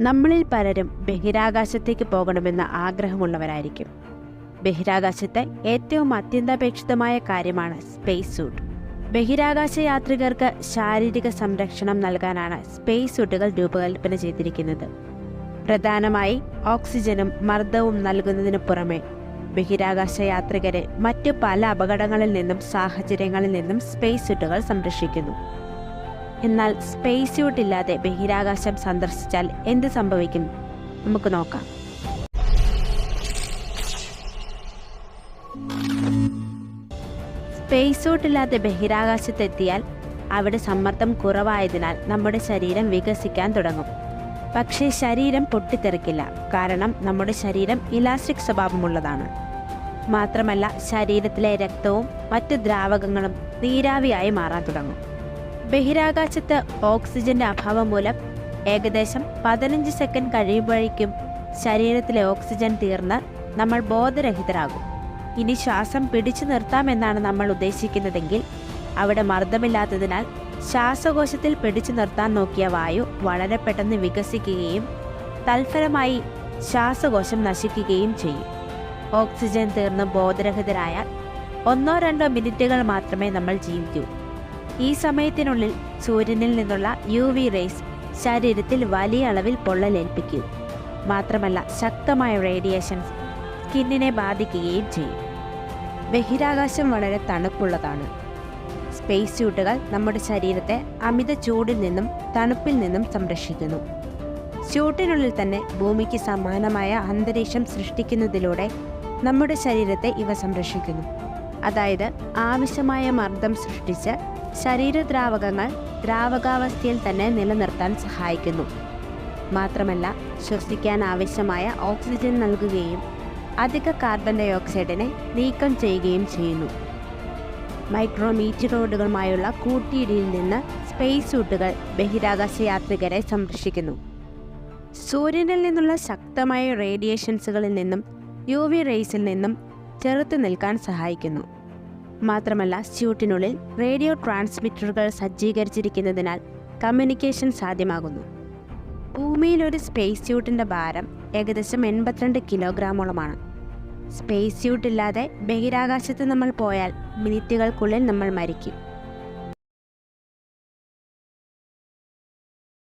നമ്മളിൽ പലരും ബഹിരാകാശത്തേക്ക് പോകണമെന്ന ആഗ്രഹമുള്ളവരായിരിക്കും. ബഹിരാകാശത്തെ ഏറ്റവും അത്യന്താപേക്ഷിതമായ കാര്യമാണ് സ്പേസ് സൂട്ട് ബഹിരാകാശ യാത്രികർക്ക് ശാരീരിക സംരക്ഷണം നൽകാനാണ് സ്പേസ് സൂട്ടുകൾ രൂപകൽപ്പന ചെയ്തിരിക്കുന്നത്. പ്രധാനമായി ഓക്സിജനും മർദ്ദവും നൽകുന്നതിന് പുറമെ ബഹിരാകാശ യാത്രികരെ മറ്റു പല അപകടങ്ങളിൽ നിന്നും സാഹചര്യങ്ങളിൽ നിന്നും സ്പേസ് സൂട്ടുകൾ സംരക്ഷിക്കുന്നു. എന്നാൽ സ്പേസ് സ്യൂട്ട് ഇല്ലാതെ ബഹിരാകാശം സന്ദർശിച്ചാൽ എന്ത് സംഭവിക്കും? നമുക്ക് നോക്കാം. സ്പേസ് സ്യൂട്ട് ഇല്ലാതെ ബഹിരാകാശത്തെത്തിയാൽ അവിടെ സമ്മർദ്ദം കുറവായതിനാൽ നമ്മുടെ ശരീരം വികസിക്കാൻ തുടങ്ങും. പക്ഷേ ശരീരം പൊട്ടിത്തെറിക്കില്ല. കാരണം നമ്മുടെ ശരീരം ഇലാസ്റ്റിക് സ്വഭാവമുള്ളതാണ്. മാത്രമല്ല ശരീരത്തിലെ രക്തവും മറ്റ് ദ്രാവകങ്ങളും നീരാവിയായി മാറാൻ തുടങ്ങും. ബഹിരാകാശത്ത് ഓക്സിജന്റെ അഭാവം മൂലം ഏകദേശം പതിനഞ്ച് സെക്കൻഡ് കഴിയുമ്പോഴേക്കും ശരീരത്തിലെ ഓക്സിജൻ തീർന്ന് നമ്മൾ ബോധരഹിതരാകും. ഇനി ശ്വാസം പിടിച്ചു നിർത്താമെന്നാണ് നമ്മൾ ഉദ്ദേശിക്കുന്നതെങ്കിൽ അവിടെ മർദ്ദമില്ലാത്തതിനാൽ ശ്വാസകോശത്തിൽ പിടിച്ചു നിർത്താൻ നോക്കിയ വായു വളരെ പെട്ടെന്ന് വികസിക്കുകയും തൽഫലമായി ശ്വാസകോശം നശിക്കുകയും ചെയ്യും. ഓക്സിജൻ തീർന്ന് ബോധരഹിതരായാൽ ഒന്നോ രണ്ടോ മിനിറ്റുകൾ മാത്രമേ നമ്മൾ ജീവിക്കൂ. ഈ സമയത്തിനുള്ളിൽ സൂര്യനിൽ നിന്നുള്ള യു വി റേസ് ശരീരത്തിൽ വലിയ അളവിൽ പൊള്ളലേൽപ്പിക്കും. മാത്രമല്ല ശക്തമായ റേഡിയേഷൻസ് സ്കിന്നിനെ ബാധിക്കുകയും ചെയ്യും. ബഹിരാകാശം വളരെ തണുപ്പുള്ളതാണ്. സ്പേസ് സ്യൂട്ടുകൾ നമ്മുടെ ശരീരത്തെ അമിത ചൂടിൽ നിന്നും തണുപ്പിൽ നിന്നും സംരക്ഷിക്കുന്നു. സ്യൂട്ടിനുള്ളിൽ തന്നെ ഭൂമിക്ക് സമാനമായ അന്തരീക്ഷം സൃഷ്ടിക്കുന്നതിലൂടെ നമ്മുടെ ശരീരത്തെ ഇവ സംരക്ഷിക്കുന്നു. അതായത് ആവശ്യമായ മർദ്ദം സൃഷ്ടിച്ച് ശരീരദ്രാവകങ്ങൾ ദ്രാവകാവസ്ഥയിൽ തന്നെ നിലനിർത്താൻ സഹായിക്കുന്നു. മാത്രമല്ല ശ്വസിക്കാൻ ആവശ്യമായ ഓക്സിജൻ നൽകുകയും അധിക കാർബൺ ഡൈ ഓക്സൈഡിനെ നീക്കം ചെയ്യുകയും ചെയ്യുന്നു. മൈക്രോമീറ്ററോഡുകളുമായുള്ള കൂട്ടിയിടിയിൽ നിന്ന് സ്പേസ് സൂട്ടുകൾ ബഹിരാകാശ യാത്രികരെ സംരക്ഷിക്കുന്നു. സൂര്യനിൽ നിന്നുള്ള ശക്തമായ റേഡിയേഷൻസുകളിൽ നിന്നും യു വി റേസിൽ നിന്നും ചെറുത്തു നിൽക്കാൻ സഹായിക്കുന്നു. മാത്രമല്ല സ്യൂട്ടിനുള്ളിൽ റേഡിയോ ട്രാൻസ്മിറ്ററുകൾ സജ്ജീകരിച്ചിരിക്കുന്നതിനാൽ കമ്മ്യൂണിക്കേഷൻ സാധ്യമാകുന്നു. ഭൂമിയിൽ ഒരു സ്പേസ് സ്യൂട്ടിന്റെ ഭാരം ഏകദേശം എൺപത്തിരണ്ട് കിലോഗ്രാമോളമാണ്. സ്പേസ് സ്യൂട്ട് ഇല്ലാതെ ബഹിരാകാശത്ത് നമ്മൾ പോയാൽ മിനിറ്റുകൾക്കുള്ളിൽ നമ്മൾ മരിക്കും.